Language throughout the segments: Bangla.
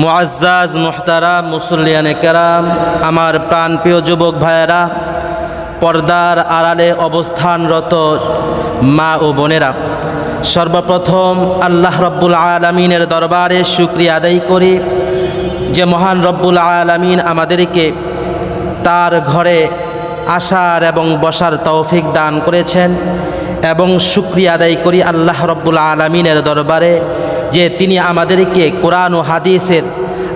মুআজ্জাজ মুহতারাম মুসল্লিয়ানে কেরাম, আমার প্রাণপ্রিয় যুবক ভাইয়েরা, পর্দার আড়ালে অবস্থানরত মা ও বোনেরা, সর্বপ্রথম আল্লাহ রব্বুল আলমিনের দরবারে শুক্রিয়া আদায় করি যে মহান রব্বুল আলমিন আমাদেরকে তার ঘরে আসার এবং বসার তৌফিক দান করেছেন এবং শুক্রিয়া আদায় করি আল্লাহ রব্বুল আলমিনের দরবারে যে তিনি আমাদেরকে কোরআন ও হাদিসের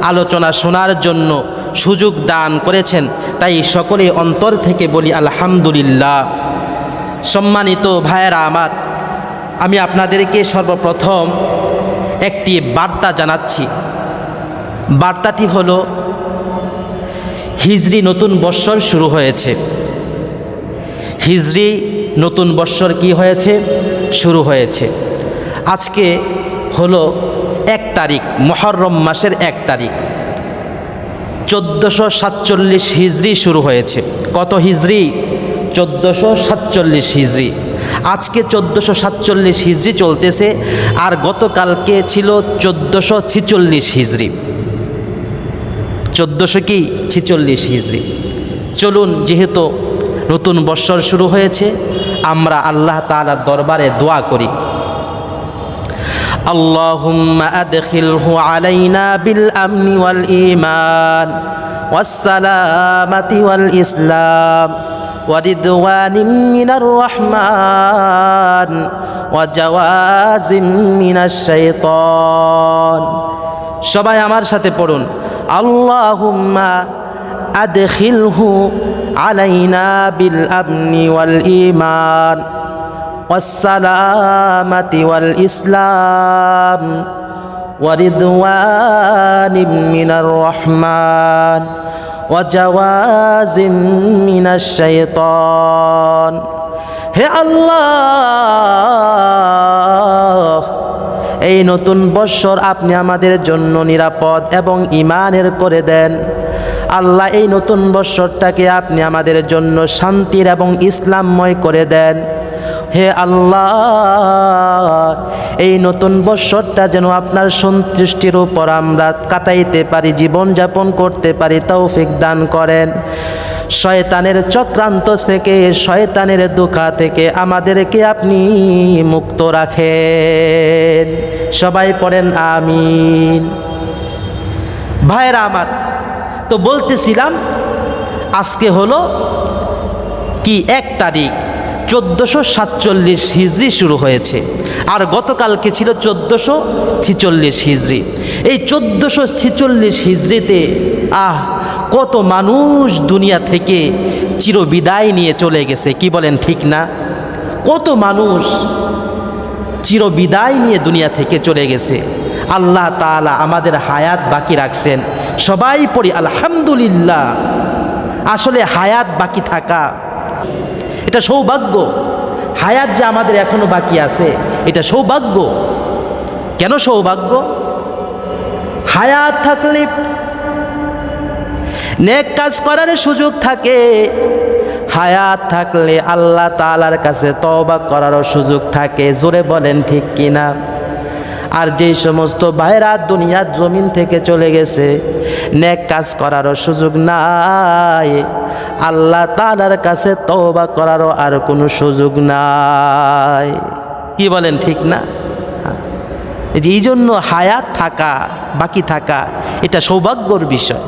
আলোচনা শোনার জন্য সুযোগ দান করেছেন, তাই সকলে অন্তর থেকে বলি আলহামদুলিল্লাহ। সম্মানিত ভাইয়েরা আমার, আমি আপনাদেরকে সর্বপ্রথম একটি বার্তা জানাচ্ছি। বার্তাটি হলো, হিজরি নতুন বৎসর শুরু হয়েছে। হিজরি নতুন বৎসর কি হয়েছে? শুরু হয়েছে। আজকে হলো এক তারিখ, মহরম মাসের এক তারিখ। চোদ্দোশো সাতচল্লিশ হিজরি শুরু হয়েছে। কত হিজড়ি চোদ্দোশো সাতচল্লিশ হিজরি। আজকে চোদ্দোশো সাতচল্লিশ হিজরি চলতেছে আর গতকালকে ছিল চোদ্দোশো ছিচল্লিশ হিজরি। চোদ্দোশো কি? ছিচল্লিশ হিজরি। চলুন, যেহেতু নতুন বৎসর শুরু হয়েছে, আমরা আল্লাহ তালার দরবারে দোয়া করি। اللهم أدخله علينا بالأمن والإيمان والسلامة والإسلام ورضوان من الرحمن وجواز من الشيطان সবাই আমার সাথে পড়ুন আল্লাহুম্মা আদখিলহু আলাইনা বিল আমনি ওয়াল ঈমান والسلامة والإسلام ورضوان من الرحمن وجواز من الشيطان হে আল্লাহ এই নতুন বৎসর আপনি আমাদের জন্য নিরাপদ এবং ইমানের করে দেন আল্লাহ এই নতুন বৎসরটাকে আপনি আমাদের জন্য শান্তির এবং ইসলামময় করে দেন হে আল্লাহ, এই নতুন বৎসরটা যেন আপনার সন্তুষ্টির উপর আমরা কাটাইতে পারি, জীবনযাপন করতে পারি, তৌফিক দান করেন। শয়তানের চক্রান্ত থেকে, শয়তানের দুঃখা থেকে আমাদেরকে আপনি মুক্ত রাখেন। সবাই পড়েন, আমিন। ভাইরা আমার, তো বলতেছিলাম, আজকে হলো কি, এক তারিখ। চোদ্দোশো সাতচল্লিশ হিজড়ি শুরু হয়েছে। আর গতকালকে ছিল চোদ্দোশো ছিচল্লিশ হিজড়ি এই চোদ্দোশো ছিচল্লিশ হিজড়িতে আহ, কত মানুষ দুনিয়া থেকে চিরবিদায় নিয়ে চলে গেছে, কি বলেন ঠিক না? কত মানুষ চিরবিদায় নিয়ে দুনিয়া থেকে চলে গেছে। আল্লাহ তালা আমাদের হায়াত বাকি রাখছেন। সবাই পড়ি, আলহামদুলিল্লাহ। আসলে হায়াত বাকি থাকা এটা সৌভাগ্য। হায়াত যে আমাদের এখনও বাকি আছে, এটা সৌভাগ্য। কেন সৌভাগ্য? হায়াত থাকলে নেক কাজ করার সুযোগ থাকে। হায়াত থাকলে আল্লাহ তালার কাছে তবা করারও সুযোগ থাকে। জোরে বলেন ঠিক কিনা? আর যেই সমস্ত ভাইরা দুনিয়ার জমিন থেকে চলে গেছে, নেক কাজ করারও সুযোগ নাই। আল্লাহ তালার কাছে তওবা করারও আর কোনো সুযোগ নাই। কি বলেন, ঠিক না? হ্যাঁ। যে এই জন্য হায়াত থাকা, বাকি থাকা, এটা সৌভাগ্যর বিষয়।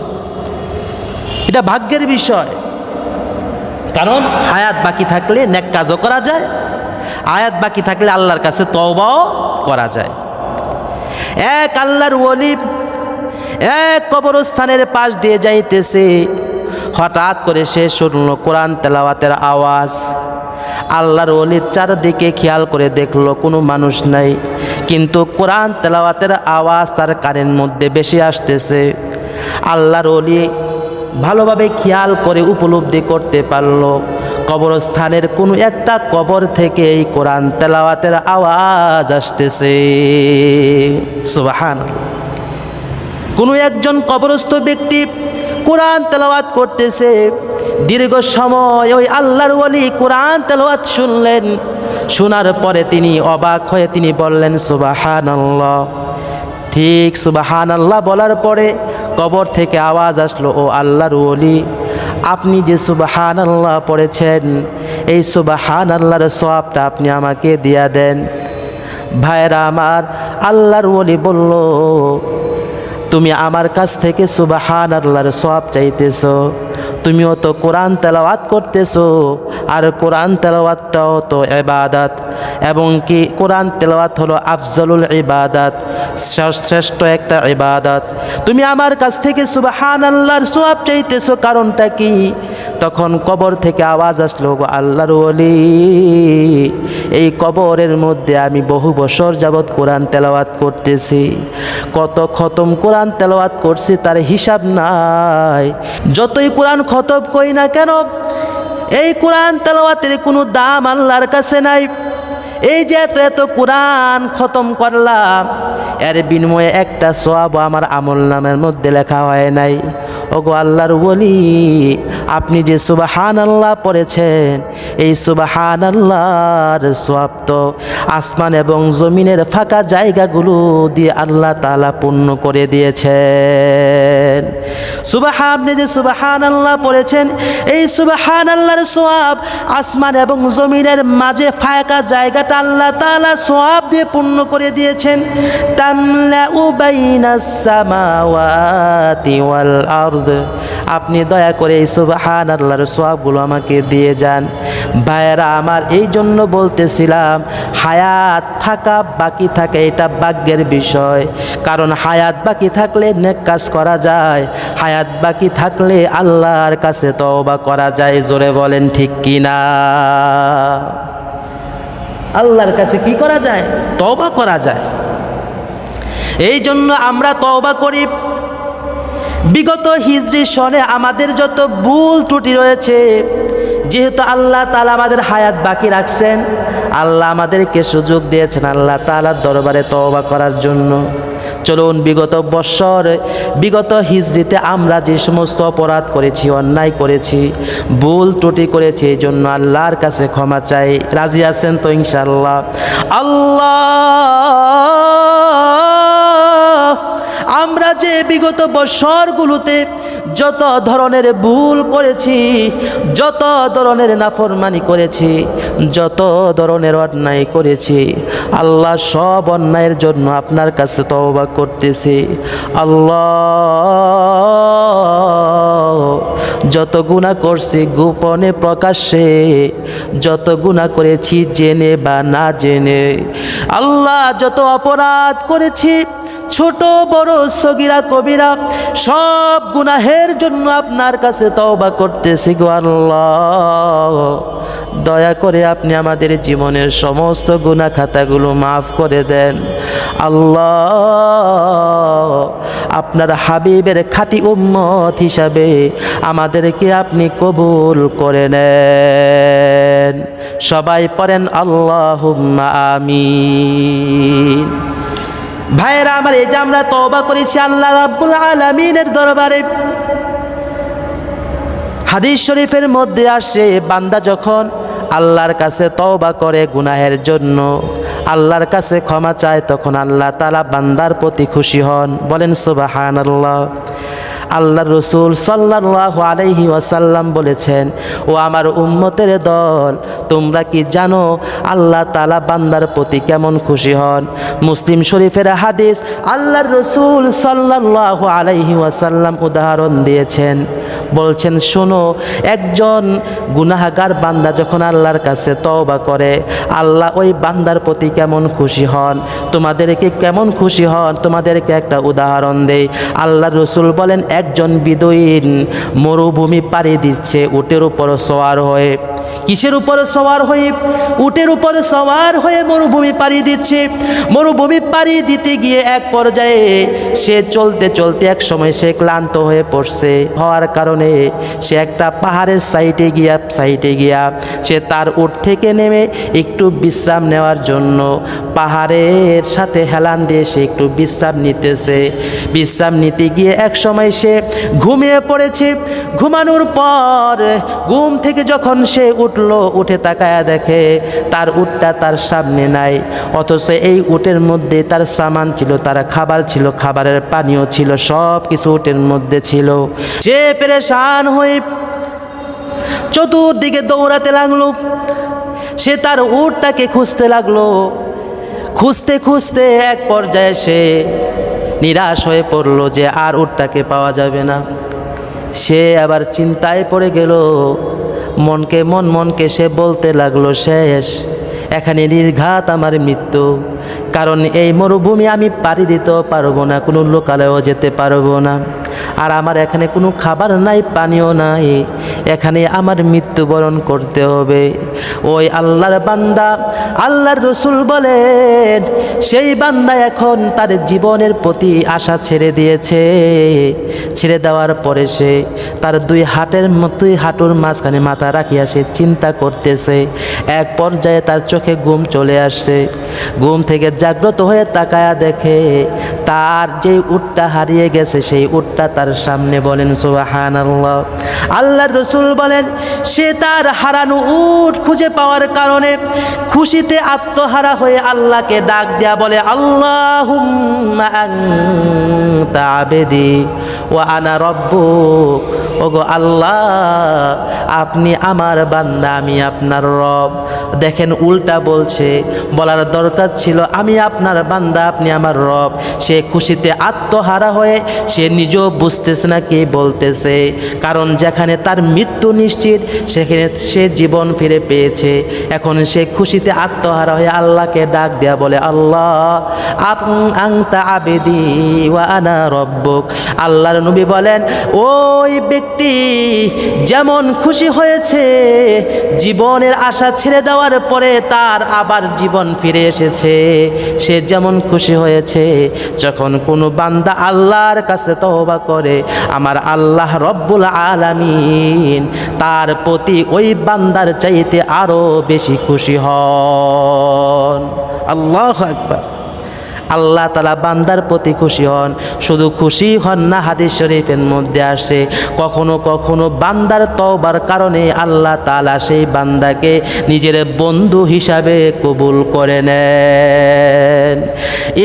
এটা ভাগ্যের বিষয়। কারণ হায়াত বাকি থাকলে ন্যাক কাজও করা যায় আয়াত বাকি থাকলে আল্লাহর কাছে তওবাও করা যায়। এক আল্লাহর ওলি এক কবরস্থানের পাশ দিয়ে যাইতেছে হঠাৎ করে সে শুনলো কোরআন তেলাওয়াতের আওয়াজ। আল্লাহর অলির চারদিকে খেয়াল করে দেখল কোনো মানুষ নাই। কিন্তু কোরআন তেলাওয়াতের আওয়াজ তার কানের মধ্যে বেশি আসতেছে। আল্লাহর অলি ভালোভাবে খেয়াল করে উপলব্ধি করতে পারল। কবরস্থানের কোনো একটা কবর থেকে এই কোরআন তেলাওয়াতের আওয়াজ আসতেছে। সুবাহান কোনো একজন কবরস্থ ব্যক্তি কোরআন তেলাওয়াত করতেছে। দীর্ঘ সময় ওই আল্লাহর ওলি কোরআন তেলাওয়াত শুনলেন। শোনার পরে তিনি অবাক হয়ে তিনি বললেন সুবাহান ঠিক সুবাহান আল্লাহ বলার পরে কবর থেকে আওয়াজ আসলো, ও আল্লাহর ওলি, আপনি যে সুবাহান আল্লাহ পড়েছেন, এই সুবাহান আল্লাহর সবটা আপনি আমাকে দিয়া দেন। ভাইরা আমার আল্লাহর ওলি বলল তুমি আমার কাছ থেকে সুবাহান আল্লাহর সব চাইতেছো। তুমিও তো কোরআন তেলাওয়াত করতেছো, আর কোরআন তেলাওয়াতটাও তো এবাদাত এবং কি কোরআন তেলাওয়াত হলো আফজলুল ইবাদাত শ্রেষ্ঠ একটা ইবাদাত। তুমি আমার কাছ থেকে সুবাহান আল্লাহর সব চাইতেছো, কারণটা কি? তখন কবর থেকে আওয়াজ আসলো আল্লাহর ওলি, এই কবরের মধ্যে আমি বহু বছর যাবৎ কোরআন তেলাওয়াত করতেছি। কত খতম কোরআন তেলাওয়াত করছি, তার হিসাব নাই। যতই কোরআন খতম করি না কেন? এই কোরআন তেলাওয়াতের কোনো দাম আল্লাহর কাছে নাই। এই যে এত এত কোরআন খতম করলাম, এর বিনিময়ে একটা সোয়াব আমার আমল নামের মধ্যে লেখা হয় নাই। ওগো আল্লাহর বলি আপনি যে সুবাহান আল্লাহ পড়েছেন, এই সুবাহান আল্লাহর সোয়াব তো আসমান এবং জমিনের ফাঁকা জায়গাগুলো দিয়ে আল্লাহ তালা পূর্ণ করে দিয়েছেন। সুবাহা আপনি যে সুবাহান আল্লাহ পড়েছেন, এই সুবাহান আল্লাহর সোয়াব আসমান এবং জমিনের মাঝে ফাঁকা জায়গাটা আল্লাহ তালা সোয়াব দিয়ে পূর্ণ করে দিয়েছেন। তামলা উবাইনাস সামাওয়াতি ওয়াল আরদ আপনি দয়া করে এই সুবাহান আল্লাহর সোয়াবগুলো আমাকে দিয়ে যান। ভাইয়েরা, আমার এই জন্য বলতেছিলাম, হায়াত থাকা, বাকি থাকে এটা ভাগ্যের বিষয়। কারণ হায়াত বাকি থাকলে নেক কাজ করা যায়, হায়াত বাকি থাকলে আল্লাহর কাছে তওবা করা যায়। জোরে বলেন, ঠিক কি না? আল্লাহর কাছে কি করা যায়? তওবা করা যায়। এই জন্য আমরা তওবা করি বিগত হিজরি সনে আমাদের যত ভুল ত্রুটি রয়েছে, যেহেতু আল্লাহ তালা আমাদের হায়াত বাকি রাখছেন, আল্লাহ আমাদেরকে সুযোগ দিয়েছেন আল্লাহ তালার দরবারে তওবা করার জন্য। চলুন, বিগত বৎসর, বিগত হিজড়িতে আমরা যে সমস্ত অপরাধ করেছি, অন্যায় করেছি, ভুল ত্রুটি করেছি, এই জন্য আল্লাহর কাছে ক্ষমা চাই। রাজি আছেন তো ইনশাল্লাহ আল্লাহ আমরা যে বিগত বছরগুলোতে যত ধরনের ভুল করেছি, যত ধরনের নাফরমানি করেছি, যত ধরনের অন্যায় করেছি, আল্লাহ সব অন্যায়ের জন্য আপনার কাছে তওবা করতেছি। আল্লাহ, যত গুণা করছি গোপনে প্রকাশ্যে, যত গুণা করেছি জেনে বা না জেনে, আল্লাহ যত অপরাধ করেছি ছোট, বড়, সগিরা, কবিরা, সব গুনাহের জন্য আপনার কাছে তওবা করতেছি গো আল্লাহ। দয়া করে আপনি আমাদের জীবনের সমস্ত গুণা খাতাগুলো মাফ করে দেন। আল্লাহ, আপনার হাবিবের খাঁটি উম্মত হিসাবে আমাদেরকে আপনি কবুল করে নেন। সবাই পড়েন আল্লাহ আমিন। ভাইয়েরা, আমার এই যে আমরা তবা করেছি আল্লাহ রাব্বুল আলামিনের দরবারে। হাদিস শরীফের মধ্যে আসে, বান্দা যখন আল্লাহর কাছে তওবা করে গুনাহের জন্য, আল্লাহর কাছে ক্ষমা চায়, তখন আল্লাহ তালা বান্দার প্রতি খুশি হন। বলেন সুবাহান আল্লাহ আল্লাহ রসুল সাল্লাহ আলহি ওয়াসাল্লাম বলেছেন, ও আমার উম্মতের দল, তোমরা কি জানো আল্লাহ তালা বান্দার প্রতি কেমন খুশি হন? মুসলিম শরীফের হাদিস আল্লাহ রসুল সাল্লাহ আলহি ওয়াসাল্লাম উদাহরণ দিয়েছেন। বলছেন, শোনো, একজন গুনাহাগার বান্দা যখন আল্লাহর কাছে তওবা করে, আল্লাহ ওই বান্দার প্রতি কেমন খুশি হন? তোমাদেরকে কেমন খুশি হন? তোমাদেরকে একটা উদাহরণ দেই। আল্লাহ রসুল বলেন, একজন বিদয়ীন মরুভূমি পাড়ি দিচ্ছে উটের উপর সওয়ার হয়ে। কিসের উপরে সওয়ার হয়ে? উটের উপরে সওয়ার হয়ে মরুভূমি পাড়ি দিচ্ছে। মরুভূমি পাড়ি দিতে গিয়ে এক পর্যায়ে সে চলতে চলতে এক সময় সে ক্লান্ত হয়ে পড়ছে। হওয়ার কারণে সে একটা পাহাড়ের সাইডে গিয়া সাইডে গিয়া সে তার উঠ থেকে নেমে একটু বিশ্রাম নেওয়ার জন্য পাহাড়ের সাথে হেলান দিয়ে সে একটু বিশ্রাম নিতেছে। বিশ্রাম নিতে গিয়ে এক সময় সে ঘুমিয়ে পড়েছে। ঘুমানোর পর ঘুম থেকে যখন সে উঠল, উঠে তাকায়া দেখে তার উটটা তার সামনে নাই। অথচ এই উটের মধ্যে তার সামান ছিল, তার খাবার ছিল, খাবারের পানীয় ছিল সব কিছু উটের মধ্যে ছিল। সে পেরেশান হয়ে চতুর্দিকে দৌড়াতে লাগল। সে তার উটটাকে খুঁজতে লাগল। খুঁজতে খুঁজতে এক পর্যায়ে সে নিরাশ হয়ে পড়ল যে আর উটটাকে পাওয়া যাবে না। সে আবার চিন্তায় পড়ে গেল। মনকে মন মনকে সে বলতে লাগল, শেষ, এখানে নির্ঘাত আমার মৃত্যু। কারণ এই মরুভূমি আমি পাড়ি দিতেও পারব না, কোনো লোকালয়েও যেতে পারব না। আর আমার এখানে কোনো খাবার নাই পানীয় নাই। এখানে আমার মৃত্যুবরণ করতে হবে। ওই আল্লাহর বান্দা, আল্লাহর রসুল বলেন, সেই বান্দা এখন তার জীবনের প্রতি আশা ছেড়ে দিয়েছে। ছেড়ে দেওয়ার পরে সে তার দুই হাটের ম- দুই হাঁটুর মাঝখানে মাথা রাখিয়া সে চিন্তা করতেছে। এক পর্যায়ে তার চোখে ঘুম চলে আসছে। ঘুম থেকে জাগ্রত হয়ে তাকায়া দেখে তার যে উটটা হারিয়ে গেছে, সেই উটটা তার সামনে বলেন সুবাহান আল্লাহ আল্লাহর রসুল বলেন, সে তার হারানো উট খুঁজে পাওয়ার কারণে খুশিতে আত্মহারা হয়ে আল্লাহকে ডাক দেয়া বলে আল্লাহ আবেদি। ও আনা রব্বুক। ওগো আল্লাহ, আপনি আমার বান্দা, আমি আপনার রব। দেখেন উল্টা বলছে, বলার দরকার ছিল, আমি আপনার বান্দা, আপনি আমার রব। সে খুশিতে আত্মহারা হয়ে, সে নিজেও বুঝতেছে না কে বলতেছে। কারণ যেখানে তার মৃত্যু নিশ্চিত, সেখানে সে জীবন ফিরে পেয়েছে। এখন সে খুশিতে আত্মহারা হয়ে আল্লাহকে ডাক দেয়া বলে, আল্লাহ আংতা আবেদি ওয়া আনা রব্বুক। আল্লাহর নবী বলেন, ওই ব্যক্তি যেমন খুশি হয়েছে, জীবনের আশা ছেড়ে দেওয়ার পরে তার আবার জীবন ফিরে এসেছে। সে যেমন খুশি হয়েছে, যখন কোনো বান্দা আল্লাহর কাছে তওবা করে, আমার আল্লাহ রব্বুল আলামিন তার প্রতি ওই বান্দার চাইতে আরও বেশি খুশি হন। আল্লাহ একবার আল্লাহ তালা বান্দার প্রতি খুশি হন শুধু খুশি হন না হাদিস শরীফের মধ্যে আসে কখনো কখনো বান্দার তওবার কারণে আল্লাহ তালা সেই বান্দাকে নিজের বন্ধু হিসাবে কবুল করে নেন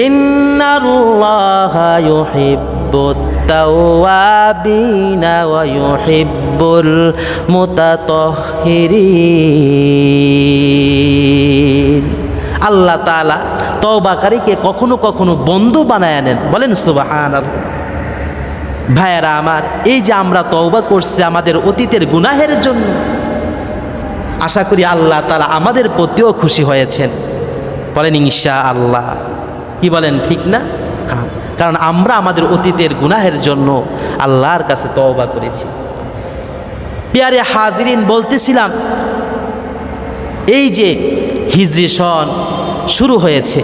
ইন্নাল্লাহ ইউহিব্বুত التوابين ويحب المتطهرين আল্লাহ তালা তওবাকারীকে কখনো কখনো বন্ধু বানায় নেন। বলেন সুবাহান ভাইয়েরা আমার, এই যে আমরা তওবা করছি আমাদের অতীতের গুনাহের জন্য, আশা করি আল্লাহ তালা আমাদের প্রতিও খুশি হয়েছেন। বলেন ইনশা আল্লাহ কি বলেন, ঠিক না? হ্যাঁ কারণ আমরা আমাদের অতীতের গুনাহের জন্য আল্লাহর কাছে তওবা করেছি। পেয়ারে হাজিরিন বলতেছিলাম, এই যে হিজরি সন শুরু হয়েছে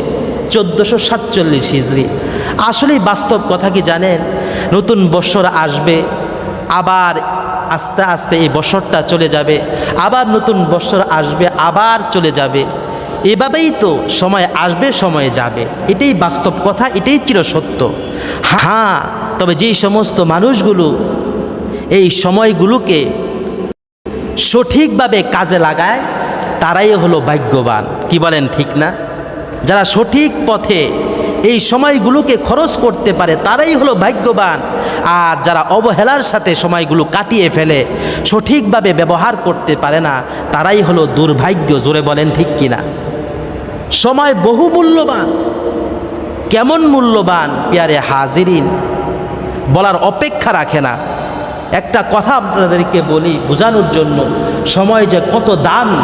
চোদ্দোশো সাতচল্লিশ হিজড়ি আসলেই বাস্তব কথা কি জানেন? নতুন বৎসর আসবে, আবার আস্তে আস্তে এই বছরটা চলে যাবে, আবার নতুন বৎসর আসবে, আবার চলে যাবে। এভাবেই তো সময় আসবে, সময় যাবে। এটাই বাস্তব কথা, এটাই চিরসত্য। হ্যাঁ তবে যেই সমস্ত মানুষগুলো এই সময়গুলোকে সঠিকভাবে কাজে লাগায় তারাই হলো ভাগ্যবান। কি বলেন ঠিক না? যারা সঠিক পথে এই সময়গুলোকে খরচ করতে পারে, তারাই হলো ভাগ্যবান। আর যারা অবহেলার সাথে সময়গুলো কাটিয়ে ফেলে, সঠিকভাবে ব্যবহার করতে পারে না, তারাই হলো দুর্ভাগ্য। জোরে বলেন ঠিক কিনা? সময় বহু মূল্যবান। কেমন মূল্যবান, পিয়ারে হাজিরিন? বলার অপেক্ষা রাখে না। একটা কথা আপনাদেরকে বলি বোঝানোর জন্য। সময় যে কত দামি।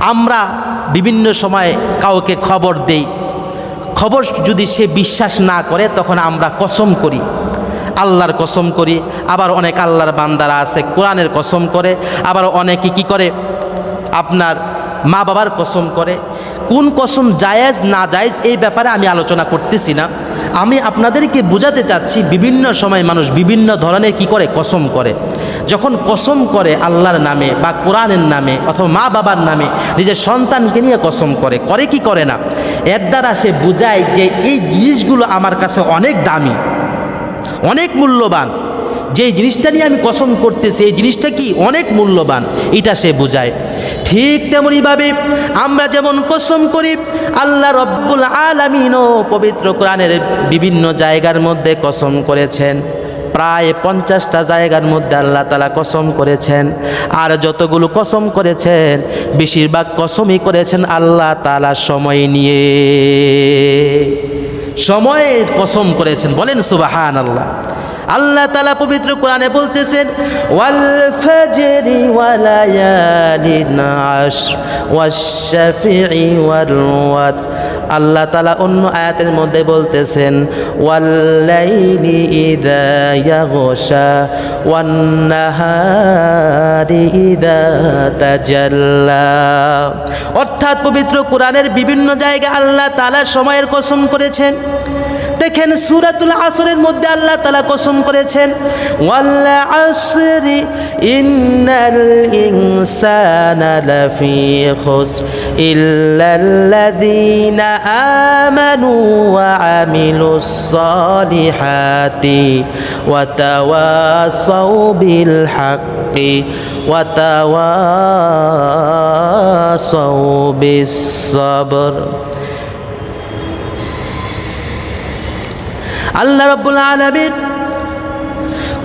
আমরা বিভিন্ন সময়ে কাউকে খবর দেই। খবর যদি সে বিশ্বাস না করে, তখন আমরা কসম করি। আল্লাহর কসম করি। আবার অনেক আল্লাহর বান্দারা আছে, কোরআনের কসম করে। আবার অনেকে কি করে? আপনার মা বাবার কসম করে। কোন কসম জায়েজ না জায়েজ এই ব্যাপারে আমি আলোচনা করতেছি না। আমি আপনাদেরকে বোঝাতে চাচ্ছি, বিভিন্ন সময় মানুষ বিভিন্ন ধরনের কি করে? কসম করে। যখন কসম করে আল্লাহর নামে বা কোরআনের নামে অথবা মা বাবার নামে নিজের সন্তানকে নিয়ে কসম করে করে কি করে না? এর দ্বারা সে বোঝায় যে এই জিনিসগুলো আমার কাছে অনেক দামি, অনেক মূল্যবান। যে জিনিসটা নিয়ে আমি কসম করতেছি, এই জিনিসটা কি? অনেক মূল্যবান। এটা সে বোঝায়। ঠিক তেমনইভাবে আমরা যেমন কসম করি, আল্লাহ রব্বুল আলমিনও পবিত্র কোরআনের বিভিন্ন জায়গার মধ্যে কসম করেছেন। প্রায় পঞ্চাশটা জায়গার মধ্যে আল্লাহ তালা কসম করেছেন। আর যতগুলো কসম করেছেন, বেশিরভাগ কসমই করেছেন আল্লাহ তালা সময় নিয়ে। সময়ের কসম করেছেন। বলেন সুবাহান আল্লাহ আল্লাহ তালা পবিত্র কোরআনে বলতেছেন, ওয়াল আল্লাহ তালা অন্য আয়াতের মধ্যে বলতেছেন ওয়াল্লাইলি ইদা ইয়াগশা ইদা অর্থাৎ পবিত্র কোরআনের বিভিন্ন জায়গায় আল্লাহ তালা সময়ের কসম করেছেন। দেখেন সুরাতুল আসরের মধ্যে আল্লাহ তালা কসম করেছেন ওয়াল্লা আসরি ইন্নাল ইনসানা লাফি খুসর ইল্লাল্লাযীনা আমানু ওয়া আমিলুস সালিহাতি ওয়া তাওয়াসাউ বিল হাক্কি ওয়া তাওয়াসাউ বিস সাবর। আল্লাহ রব্বুল আলমীর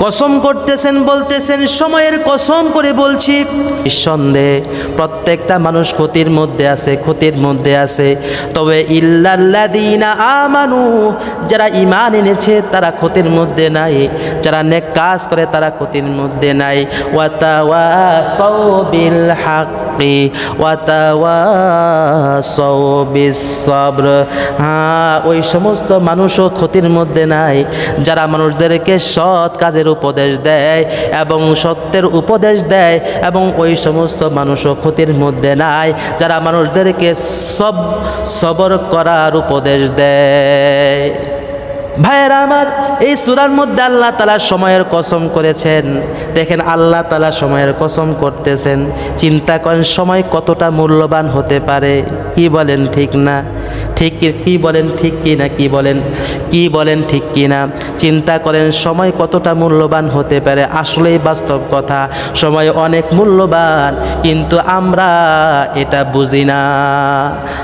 কসম করতেছেন, বলতেছেন, সময়ের কসম করে বলছি, নিঃসন্দেহে প্রত্যেকটা মানুষ ক্ষতির মধ্যে আছে, ক্ষতির মধ্যে আছে। তবে ইল্লাল্লাদিনা আমানু, যারা ইমান এনেছে, তারা ক্ষতির মধ্যে নাই। যারা নেক কাজ করে, তারা ক্ষতির মধ্যে নাই। ওয়াতাওয়া বিল হাক্কি ওয়াতাওয়াসাউ বিসসবর হ্যাঁ ওই সমস্ত মানুষও ক্ষতির মধ্যে নাই। যারা মানুষদেরকে সৎ কাজের উপদেশ দেয় এবং সত্যের উপদেশ দেয় এবং ওই সমস্ত মানুষও ক্ষতির মধ্যে নাই, যারা মানুষদেরকে সব সবর করার উপদেশ দেয়। ভাইয়েরা আমার, এই সুরার মধ্যে আল্লাহ তালা সময়ের কসম করেছেন। দেখেন আল্লাহ তালা সময়ের কসম করতেছেন। চিন্তা করেন সময় কতটা মূল্যবান হতে পারে। কি বলেন ঠিক না? ঠিক কি- বলেন ঠিক কি না কি বলেন? কি বলেন ঠিক কি না? চিন্তা করেন সময় কতটা মূল্যবান হতে পারে। আসলেই বাস্তব কথা, সময় অনেক মূল্যবান, কিন্তু আমরা এটা বুঝি না।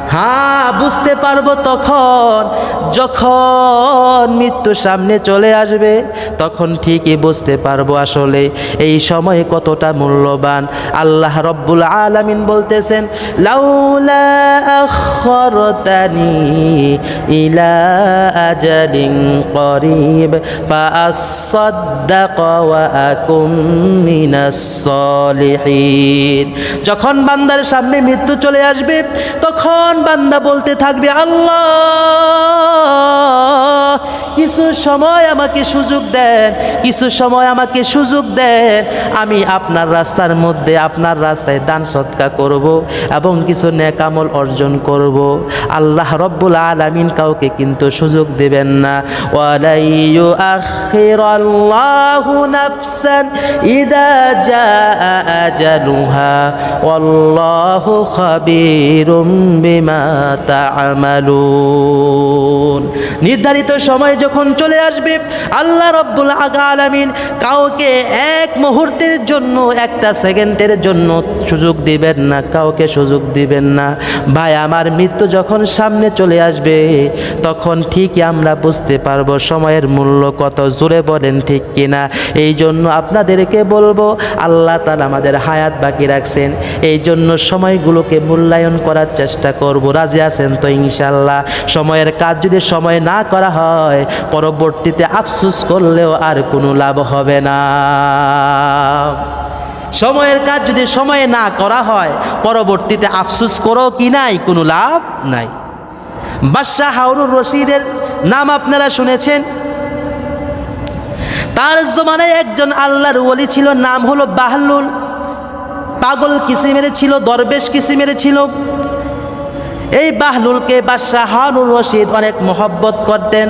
হ্যাঁ বুঝতে পারব তখন, যখন মৃত্যু সামনে চলে আসবে, তখন ঠিকই বুঝতে পারব আসলে এই সময় কতটা মূল্যবান। আল্লাহ রব্বুল আলামিন বলতেছেন যখন বান্দার সামনে মৃত্যু চলে আসবে, তখন বান্দা বলতে থাকবে, আল্লাহ কিছু সময় আমাকে সুযোগ দেন, কিছু সময় আমাকে সুযোগ দেন, আমি আপনার রাস্তার মধ্যে, আপনার রাস্তায় দান সৎকা করব এবং কিছু নেকামল অর্জন করব। আল্লাহ রব্বুল আলামিন কাউকে কিন্তু সুযোগ দেবেন না। ওয়ালাইয়ু নাফসান খাবীরুম বিমা তা'মালুন নির্ধারিত সময় যখন চলে আসবে, আল্লাহ রব্বুল আলামিন কাউকে এক মুহূর্তের জন্য, একটা সেকেন্ডের জন্য সুযোগ দিবেন না, কাউকে সুযোগ দিবেন না। ভাই, আমার মৃত্যু যখন সামনে চলে আসবে, তখন ঠিকই আমরা বুঝতে পারব সময়ের মূল্য কত, জোরে বলেন ঠিক কিনা। এই জন্য আপনাদেরকে বলব, আল্লাহ তালা আমাদের হায়াত বাকি রাখছেন। এই জন্য সময়গুলোকে মূল্যায়ন করার চেষ্টা করব। রাজি আছেন তো ইনশাল্লাহ সময়ের কাজ যদি সময় না করা হয়, পরবর্তীতে আফসুস করলেও আর কোনো লাভ হবে না। সময়ের কাজ যদি সময়ে না করা হয়, পরবর্তীতে আফসুস করো কি নাই, কোনো লাভ নাই। বাদশাহ হাউরুর রশিদের নাম আপনারা শুনেছেন? তার জমানায় একজন আল্লাহর ওলি ছিল, নাম হলো বাহলুল। পাগল কিসিমের ছিল, দরবেশ কিসিমের ছিল। এই বাহলুলকে বাদশাহ হারুন রশিদ অনেক মহব্বত করতেন,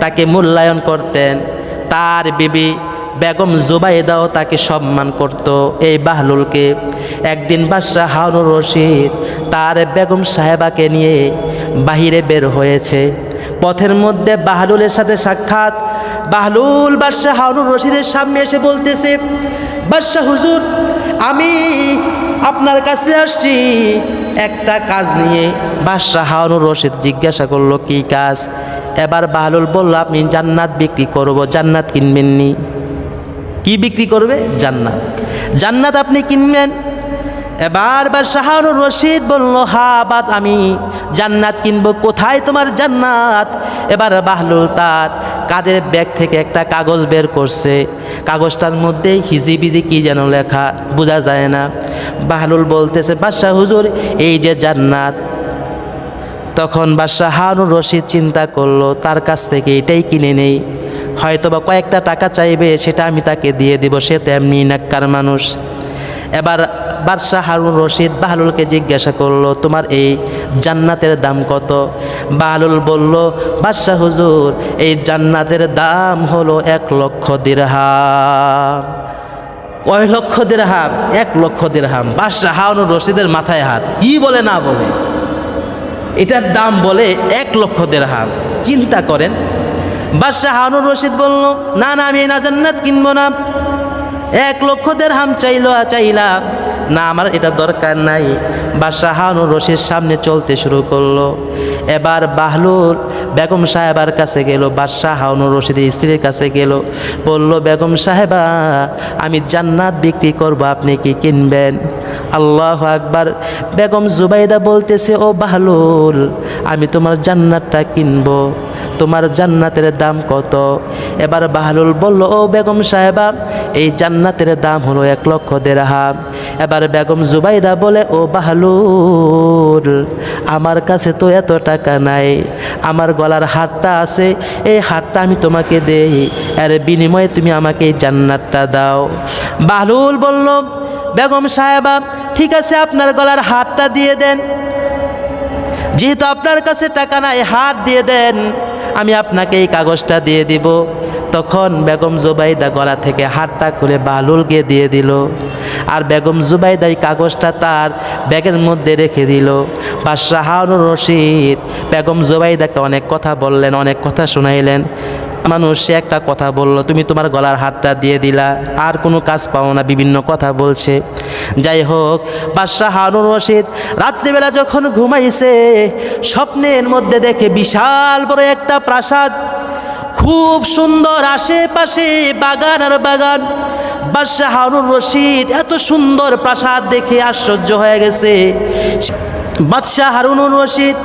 তাকে মূল্যায়ন করতেন। তার বিবি বেগম জুবাইদাও তাকে সম্মান করত। এই বাহলুলকে একদিন বাদশাহ হারুন রশিদ তার বেগম সাহেবাকে নিয়ে বাহিরে বের হয়েছে। পথের মধ্যে বাহলুলের সাথে সাক্ষাৎ বাহলুল বাদশাহ হারুন রশিদের সামনে এসে বলতেছে, বাদশাহ হুজুর, আমি আপনার কাছে আসছি। একটা কাজ নিয়ে বাদশাহ হারুন রশিদ জিজ্ঞাসা করল, কী কাজ? এবার বাহলুল বলল, আপনি জান্নাত বিক্রি করব, জান্নাত কিনবেননি কি বিক্রি করবে? জান্নাত। জান্নাত আপনি কিনবেন? এবার বার শাহানুর রশিদ বলল, হা, বাদ আমি জান্নাত কিনবো, কোথায় তোমার জান্নাত? এবার বাহলুল তার কাদের ব্যাগ থেকে একটা কাগজ বের করছে। কাগজটার মধ্যে হিজিবিজি কি যেন লেখা, বোঝা যায় না। বাহলুল বলতেছে, বাদশাহ হুজুর, এই যে জান্নাত। তখন বাদশাহ হারুন রশিদ চিন্তা করল, তার কাছ থেকে এটাই কিনে নেই। হয়তো বা কয়েকটা টাকা চাইবে, সেটা আমি তাকে দিয়ে দিব, সে তো এমনি নাক্কার মানুষ। এবার বাদশাহ হারুন রশিদ বাহলুলকে জিজ্ঞাসা করল, তোমার এই জান্নাতের দাম কত? বাহলুল বলল, বাদশাহ হুজুর, এই জান্নাতের দাম হলো এক লক্ষ দিরহাম। কয় লক্ষ দিরহাম এক লক্ষ দিরহাম বাদশাহ হারুন রশিদের মাথায় হাত। কি বলে, না বলে? এটার দাম বলে এক লক্ষ দেড়হাম। চিন্তা করেন। বাদশাহ হানুর রশিদ বলল, না না, আমি না জান্নাত কিনবো না। এক লক্ষ দেড়হাম চাইলো, চাইলাম। না, আমার এটা দরকার নাই। বাদশাহ রশিদ সামনে চলতে শুরু করল। এবার বাহলুল বেগম সাহেবার কাছে গেল, বাদশাহ হানুর রশিদের স্ত্রীর কাছে গেল, বলল, বেগম সাহেবা, আমি জান্নাত বিক্রি করব, আপনি কি কিনবেন? আল্লাহ আকবার, বেগম জুবাইদা বলতেছে, ও বাহলুল আমি তোমার জান্নাতটা কিনবো, তোমার জান্নাতের দাম কত? এবার বাহলুল বলল, ও বেগম সাহেবা এই জান্নাতের দাম হলো এক লক্ষ দেড়হাম। এবার বেগম জুবাইদা বলে, ও বাহলুল আমার কাছে তো এত টাকা নাই। আমার গলার হারটা আছে, এই হারটা আমি তোমাকে দেই। এর বিনিময়ে তুমি আমাকে এই জান্নাতটা দাও। বাহলুল বলল, বেগম সাহেবা, ঠিক আছে, আপনার গলার হাতটা দিয়ে দেন। যেহেতু আপনার কাছে টাকা নাই হাত দিয়ে দেন। আমি আপনাকে এই কাগজটা দিয়ে দিব। তখন বেগম জুবাইদা গলা থেকে হাতটা খুলে বালুলকে দিয়ে দিল। আর বেগম জুবাইদা এই কাগজটা তার ব্যাগের মধ্যে রেখে দিল। বাদশাহ হারুন রশিদ বেগম জুবাইদাকে অনেক কথা বললেন, অনেক কথা শুনাইলেন। মানুষ, সে একটা কথা বলল, তুমি তোমার গলার হাতটা দিয়ে দিলা, আর কোনো কাজ পাও না। বিভিন্ন কথা বলছে। যাই হোক, বাদশাহ হারুন রশিদ রাত্রিবেলা যখন ঘুমাইছে, স্বপ্নের মধ্যে দেখে বিশাল বড় একটা প্রাসাদ। খুব সুন্দর আশেপাশে বাগান আর বাগান। বাদশাহ হারুন রশিদ এত সুন্দর প্রাসাদ দেখে আশ্চর্য হয়ে গেছে। বাদশাহ হারুন রশিদ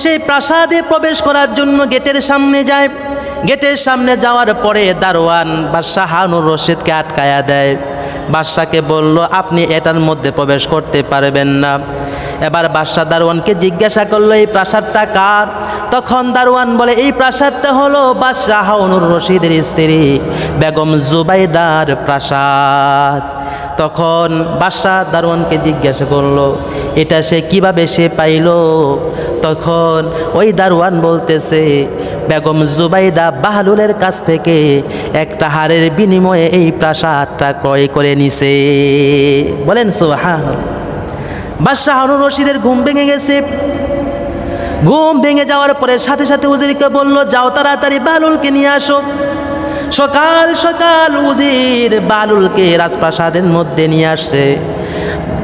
সেই প্রাসাদে প্রবেশ করার জন্য গেটের সামনে যায়। গেটের সামনে যাওয়ার পরে দারোয়ান বাদশাহ হারুন রশিদকে আটকায়া দেয়। বাদশাকে বলল, আপনি এটার মধ্যে প্রবেশ করতে পারবেন না। এবার বাদশাহ দারোয়ানকে জিজ্ঞাসা করল, এই প্রাসাদটা কার? তখন দারোয়ান বলে, এই প্রাসাদটা হলো বাদশাহ হাউনুর রশিদের স্ত্রী বেগম জুবাইদার প্রাসাদ। তখন বাদশাহ দারোয়ানকে জিজ্ঞাসা করল, এটা সে কীভাবে সে পাইল? তখন ওই দারোয়ান বলতেছে বেগম জুবাইদা বাহলুলের কাছ থেকে একটা হারের বিনিময়ে এই প্রাসাদটা ক্রয় করে নিছে। বলেন সোহান বাদশাহ রশিদের ঘুম ভেঙে গেছে। ঘুম ভেঙে যাওয়ার পরে সাথে সাথে উজিরকে বলল, যাও তাড়াতাড়ি বালুলকে নিয়ে আসো। সকাল সকাল উজির বালুলকে রাজপ্রাসাদের মধ্যে নিয়ে আসছে।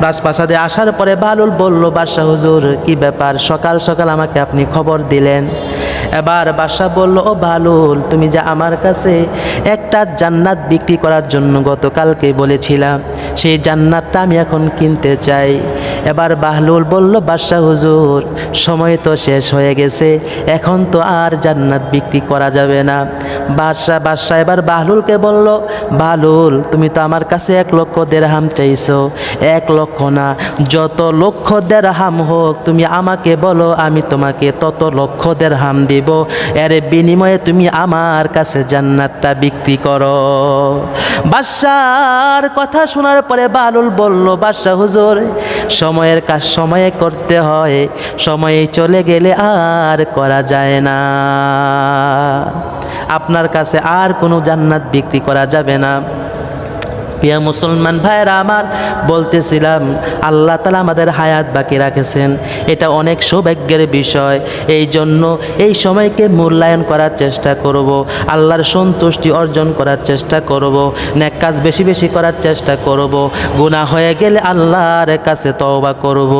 রাজপ্রাসাদে আসার পরে বালুল বলল, বাদশাহ হুজুর, কি ব্যাপার? সকাল সকাল আমাকে আপনি খবর দিলেন। এবার বাদশাহ বলল, ও বালুল, তুমি যা আমার কাছে একটা জান্নাত বিক্রি করার জন্য গতকালকে বলেছিলাম সেই জান্নাতটা আমি এখন কিনতে চাই। এবার বাহলুল বলল বাদশাহ হুজুর, সময় তো শেষ হয়ে গেছে, এখন তো আর জান্নাত বিক্রি করা যাবে না। বাদশাহ বাদশাহ এবার বাহলুলকে বলল বাহলুল তুমি তো আমার কাছে এক লক্ষ দেড়হাম চাইছো। এক লক্ষ না, যত লক্ষ দেড়হাম হোক, তুমি আমাকে বলো, আমি তোমাকে তত লক্ষ দেড়হাম দিব। এর বিনিময়ে তুমি আমার কাছে জান্নাতটা বিক্রি করো। বাদশার কথা শোনার পরে বালুল বলল, বাদশাহ হুজুর, সময়ের কাজ সময়ে করতে হয়। সময়ে চলে গেলে আর করা যায় না। আপনার কাছে আর কোনো জান্নাত বিক্রি করা যাবে না। প্রিয় মুসলমান ভাইয়েরা আমার, বলতেছিলাম, আল্লাহ তালা আমাদের হায়াত বাকি রাখেছেন। এটা অনেক সৌভাগ্যের বিষয়। এই জন্য এই সময়কে মূল্যায়ন করার চেষ্টা করব, আল্লাহর সন্তুষ্টি অর্জন করার চেষ্টা করব, নেক কাজ বেশি বেশি করার চেষ্টা করব, গুনাহ হয়ে গেলে আল্লাহর কাছে তওবা করব।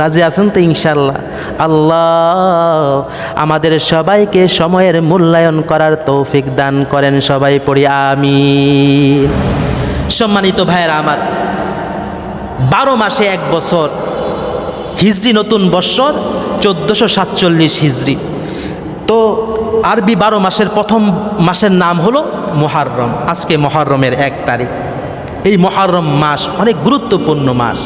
রাজি আছেন তো ইনশাল্লাহ আল্লাহ আমাদের সবাইকে সময়ের মূল্যায়ন করার তৌফিক দান করেন সবাই পড়ি আমি সম্মানিত ভাইয়েরা আমার, বারো মাসে এক বছর হিজড়ি নতুন বৎসর চোদ্দোশো সাতচল্লিশ হিজড়ি তো আরবি বারো মাসের প্রথম মাসের নাম হলো মহারম। আজকে মহারমের এক তারিখ। এই মহারম মাস অনেক গুরুত্বপূর্ণ মাস।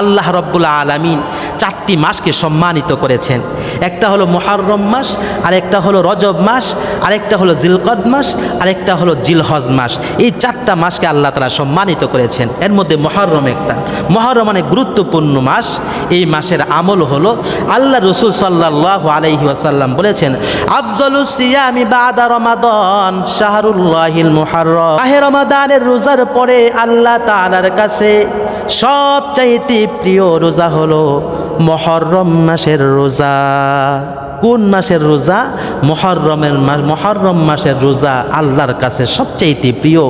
আল্লাহ রব্বুল্লা আলামিন চারটি মাসকে সম্মানিত করেছেন। একটা হলো মহারম মাস, আরেকটা হলো রজব মাস, আরেকটা হলো জিলকদ মাস, আরেকটা হলো জিলহজ মাস। এই চারটা মাসকে আল্লাহ তালা সম্মানিত করেছেন। এর মধ্যে মহরম একটা। মহরম অনেক গুরুত্বপূর্ণ মাস। এই মাসের আমল হলো আল্লাহ রসুল সাল্লাহ আলাইহি ওয়াসাল্লাম বলেছেন আফজলুস সিয়ামি বাদা রমাদন শাহরুল্লাহিল রমাদানের রোজার পরে আল্লাহ তাআলার কাছে সবচাইতে প্রিয় রোজা হলো মহরম মাসের রোজা। কোন মাসের রোজা? মহরমের মহরম মাসের রোজা আল্লাহর কাছে সবচাইতে প্রিয়।